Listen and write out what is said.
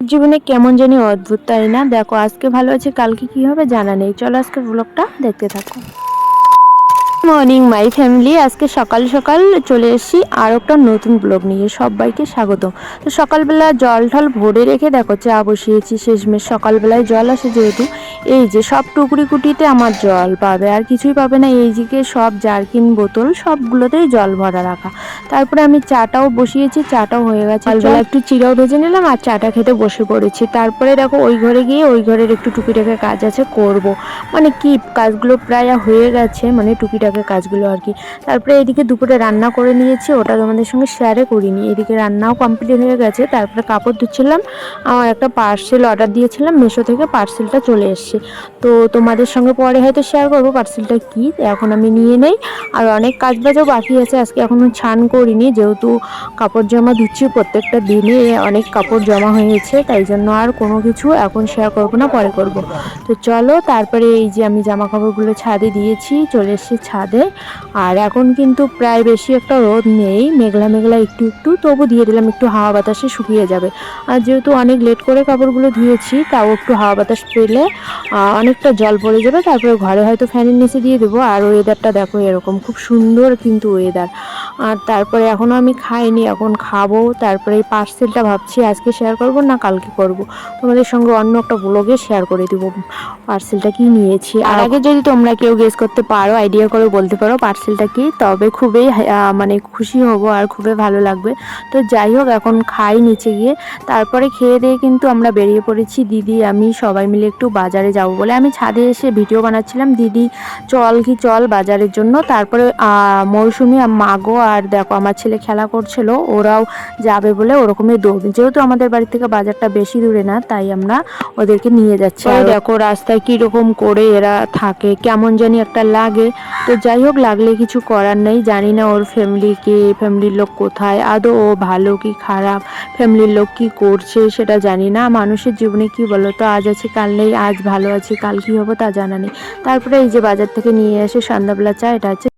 জীবনে কেমন জানি অদ্ভুত, তাই না? দেখো, আজকে ভালো আছে, কালকে কি হবে জানা নেই। চলো আজকে ব্লগটা দেখতে থাকো। মর্নিং মাই ফ্যামিলি আজকে সকাল সকাল চলে এসেছি আর একটা নতুন ব্লগ নিয়ে। সবাইকে স্বাগত। তো সকালবেলা জল ঠল ভরে রেখে, দেখো, চা বসিয়েছি। শেষমেশ সকালবেলায় জল আসে যেহেতু এই যে সব টুকরি কুটিতে আমার জল পাবে আর কিছুই পাবে না। এই দিকে সব জারকিন বোতল সবগুলোতেই জল ভরা রাখা। তারপরে আমি চাটাও বসিয়েছি চাটাও হয়ে গেছে। সকালবেলা একটু চিরাও ভেজে নিলাম আর চাটা খেতে বসে পড়েছি। তারপরে দেখো ওই ঘরে গিয়ে ওই ঘরের একটু টুকিটাকে কাজ আছে করব। মানে কি কাজগুলো প্রায় হয়ে গেছে মানে টুকিটাকে কাজগুলো আর কি। তারপরে এদিকে দুপুরে রান্না করে নিয়েছি ওটা তোমাদের সঙ্গে শেয়ারে করিনি। এদিকে রান্নাও কমপ্লিট হয়ে গেছে তারপরে কাপড় ধুচ্ছিলাম। আমার একটা পার্সেল অর্ডার দিয়েছিলাম মেশো থেকে পার্সেলটা চলে এসছে। তো তোমাদের সঙ্গে পরে হয়তো শেয়ার করব পার্সেলটা কি এখন আমি নিয়ে নেই। আর অনেক কাজ বাজও বাকি আছে, আজকে এখনও ছান করিনি, যেহেতু কাপড় জামা ধুচ্ছি প্রত্যেকটা দিনে, অনেক কাপড় জমা হয়েছে, তাই জন্য আর কোনো কিছু এখন শেয়ার করব না, পরে করব। তো চলো, তারপরে এই যে আমি জামা কাপড়গুলো ছাদে দিয়েছি, চলে এসেছি ছাদে। আর এখন কিন্তু প্রায় বেশি একটা রোদ নেই, মেঘলা মেঘলা একটু একটু, তবু দিয়ে দিলাম একটু হাওয়া বাতাসে শুকিয়ে যাবে। আর যেহেতু অনেক লেট করে কাপড়গুলো ধুয়েছি, তাও একটু হাওয়া বাতাস পেলে অনেকটা জল পড়ে যাবে তারপরে ঘরে হয়তো ফ্যানের নিচে দিয়ে দেবো। আর ওয়েদারটা দেখো এরকম খুব সুন্দর কিন্তু ওয়েদার আর তারপরে এখনও আমি খাইনি এখন খাব। তারপরে এই পার্সেলটা ভাবছি আজকে শেয়ার করব না কালকে করব। তোমাদের সঙ্গে অন্য একটা ব্লগে শেয়ার করে দেবো। পার্সেলটা কি নিয়েছি? আর আগে যদি তোমরা কেউ গেস করতে পারো আইডিয়া করে বলতে পারো পার্সেলটা কি তবে খুবই মানে খুশি হব আর খুবই ভালো লাগবে। তো যাই হোক এখন খাই নিচে গিয়ে। তারপরে খেয়ে দিয়ে কিন্তু আমরা বেরিয়ে পড়েছি। দিদি আমি সবাই মিলে একটু বাজারে যাব বলে আমি ছাদে এসে ভিডিও বানাচ্ছিলাম। দিদি চল কি চল বাজারের জন্য। তারপরে মৌসুমি মাগো আর দেখো আমার ছেলে খেলা করছিল। ওরাও যাবে বলে ওরকমই দৌড়। যেহেতু আমাদের বাড়ি থেকে বাজারটা বেশি দূরে না তাই আমরা ওদেরকে নিয়ে যাচ্ছি। দেখো রাস্তায় কীরকম করে এরা থাকে কেমন জানি একটা লাগে। তো যাই হোক লাগলে কিছু করার নেই। জানি না ওর ফ্যামিলি কে ফ্যামিলির লোক কোথায় আদৌ ও ভালো কি খারাপ ফ্যামিলির লোক কি করছে সেটা জানি না। মানুষের জীবনে কি বলো তো আজ আছে কাল নেই আজ ভালো আছি, কাল কী হব তা জানা নেই। তারপরে এই যে বাজার থেকে নিয়ে এসে সন্ধ্যাবেলা চা, এটা হচ্ছে